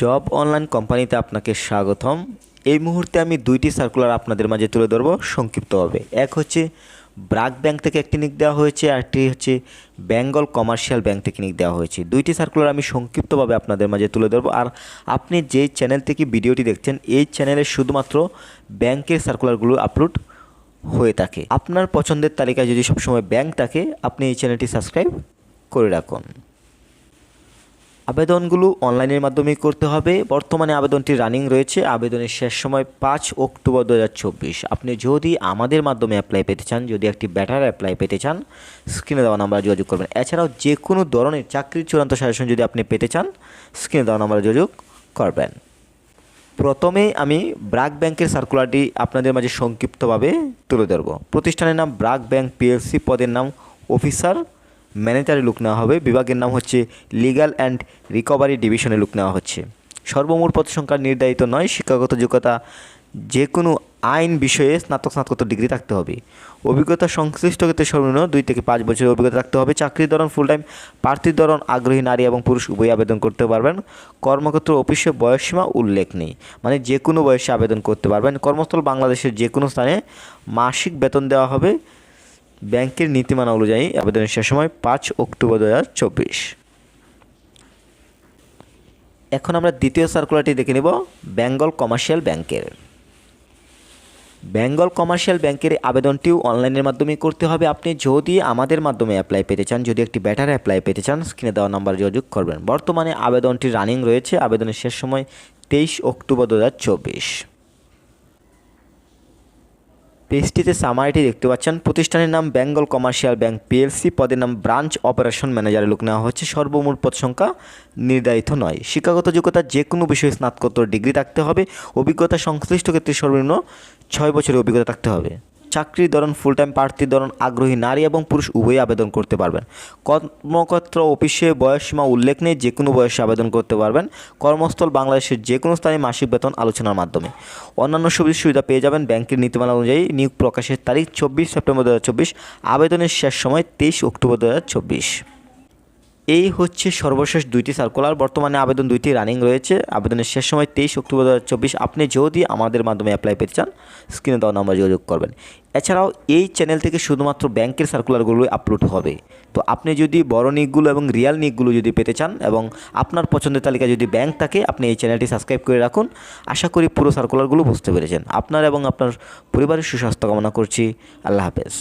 Job online কোম্পানিতে আপনাকে স্বাগতম। এই মুহূর্তে আমি দুইটি সার্কুলার আপনাদের মাঝে তুলে ধরবো সংক্ষিপ্তভাবে। এক হচ্ছে ব্রাক ব্যাংক থেকে একটি নিক দেওয়া হয়েছে, আর একটি হচ্ছে বেঙ্গল কমার্শিয়াল ব্যাংক থেকে নিক দেওয়া হয়েছে। দুইটি সার্কুলার আমি সংক্ষিপ্তভাবে আপনাদের মাঝে তুলে ধরবো, আর আপনি যে চ্যানেল থেকে ভিডিওটি দেখছেন, এই চ্যানেলে শুধুমাত্র ব্যাংকের সার্কুলারগুলো আপলোড হয়ে থাকে। আপনার পছন্দের তালিকায় যদি সবসময় ব্যাংক থাকে, আপনি এই চ্যানেলটি সাবস্ক্রাইব করে রাখুন। আবেদনগুলো অনলাইনের মাধ্যমে করতে হবে। বর্তমানে আবেদনটি রানিং রয়েছে। আবেদনের শেষ সময় পাঁচ অক্টোবর দু হাজার চব্বিশ। আপনি যদি আমাদের মাধ্যমে অ্যাপ্লাই পেতে চান, যদি একটি ব্যাটার অ্যাপ্লাই পেতে চান স্ক্রিনে দেওয়া নাম্বারে যোগাযোগ করবেন। এছাড়াও যে কোনো ধরনের চাকরির চূড়ান্ত সাজেশন যদি আপনি পেতে চান স্ক্রিনে দেওয়া নাম্বারে যোগাযোগ করবেন। প্রথমে আমি ব্রাক ব্যাংকের সার্কুলারটি আপনাদের মাঝে সংক্ষিপ্তভাবে তুলে ধরব। প্রতিষ্ঠানের নাম ব্রাক ব্যাংক পিএলসি পদের নাম অফিসার ম্যানেজারে লুক নেওয়া হবে। বিভাগের নাম হচ্ছে লিগ্যাল অ্যান্ড রিকভারি ডিভিশনে লুক নেওয়া হচ্ছে। সর্বমোট পদ সংখ্যা নির্ধারিত নয়। শিক্ষাগত যোগ্যতা যে কোনো আইন বিষয়ে স্নাতক, স্নাতকোত্তর ডিগ্রি থাকতে হবে। অভিজ্ঞতা সংশ্লিষ্ট ক্ষেত্রে সর্বনিম্ন দুই থেকে পাঁচ বছরের অভিজ্ঞতা থাকতে হবে। চাকরির ধরন ফুল টাইম প্রার্থীর ধরন আগ্রহী নারী এবং পুরুষ, উভয় আবেদন করতে পারবেন। কর্মক্ষেত্র, অফিসে বয়সসীমা উল্লেখ নেই। মানে যে কোনো বয়সে আবেদন করতে পারবেন। কর্মস্থল বাংলাদেশের যে কোনো স্থানে মাসিক বেতন দেওয়া হবে। ব্যাংকের নীতিমালা অনুযায়ী আবেদনের শেষ সময় পাঁচ অক্টোবর দু হাজার চব্বিশ। এখন আমরা দ্বিতীয় সার্কুলারটি দেখে নেব বেঙ্গল কমার্শিয়াল ব্যাংকের বেঙ্গল কমার্শিয়াল ব্যাংকের আবেদনটিও অনলাইনের মাধ্যমে করতে হবে। আপনি যদি আমাদের মাধ্যমে অ্যাপ্লাই পেতে চান, যদি একটি ব্যাটার অ্যাপ্লাই পেতে চান স্ক্রিনে দেওয়া নাম্বার যোগাযোগ করবেন। বর্তমানে আবেদনটি রানিং রয়েছে, আবেদনের শেষ সময় তেইশ অক্টোবর দু হাজার চব্বিশ। পেজটিতে সামারিটি দেখতে পাচ্ছেন। প্রতিষ্ঠানের নাম বেঙ্গল কমার্শিয়াল ব্যাংক পিএলসি পদের নাম ব্রাঞ্চ অপারেশন ম্যানেজারে লোক নেওয়া হচ্ছে। সর্বমোট পদ সংখ্যা নির্ধারিত নয়। শিক্ষাগত যোগ্যতা যে কোনো বিষয়ে স্নাতকোত্তর ডিগ্রি থাকতে হবে। অভিজ্ঞতা সংশ্লিষ্ট ক্ষেত্রে সর্বনিম্ন ছয় বছরের অভিজ্ঞতা থাকতে হবে। চাকরির ধরন ফুল টাইম প্রার্থী ধরন, আগ্রহী নারী এবং পুরুষ উভয়ই আবেদন করতে পারবেন। কর্মক্ষেত্র, অফিসে বয়সসীমা উল্লেখ নেই, যে কোনো বয়সে আবেদন করতে পারবেন। কর্মস্থল বাংলাদেশের যে কোনো স্থানে মাসিক বেতন আলোচনার মাধ্যমে। অন্যান্য সুবিধা সুবিধা পেয়ে যাবেন ব্যাংকের নীতিমালা অনুযায়ী নিয়োগ প্রকাশের তারিখ চব্বিশ সেপ্টেম্বর দুহাজার চব্বিশ। আবেদনের শেষ সময় তেইশ অক্টোবর দু হাজার চব্বিশ। এই হচ্ছে সর্বশেষ দুইটি সার্কুলার বর্তমানে আবেদন দুইটি রানিং রয়েছে। আবেদনের শেষ সময় তেইশ অক্টোবর দু হাজার চব্বিশ। আপনি যদি আমাদের মাধ্যমে অ্যাপ্লাই পেতে চান স্ক্রিনে দেওয়া নাম্বার যোগাযোগ করবেন। এছাড়াও এই চ্যানেল থেকে শুধুমাত্র ব্যাংকের সার্কুলারগুলো আপলোড হবে। তো আপনি যদি বড় নিকগুলো এবং রিয়াল নিকগুলো যদি পেতে চান এবং আপনার পছন্দের তালিকায় যদি ব্যাংক থাকে, আপনি এই চ্যানেলটি সাবস্ক্রাইব করে রাখুন। আশা করি পুরো সার্কুলারগুলো বুঝতে পেরেছেন। আপনার এবং আপনার পরিবারের সুস্বাস্থ্য কামনা করছি। আল্লাহ হাফেজ।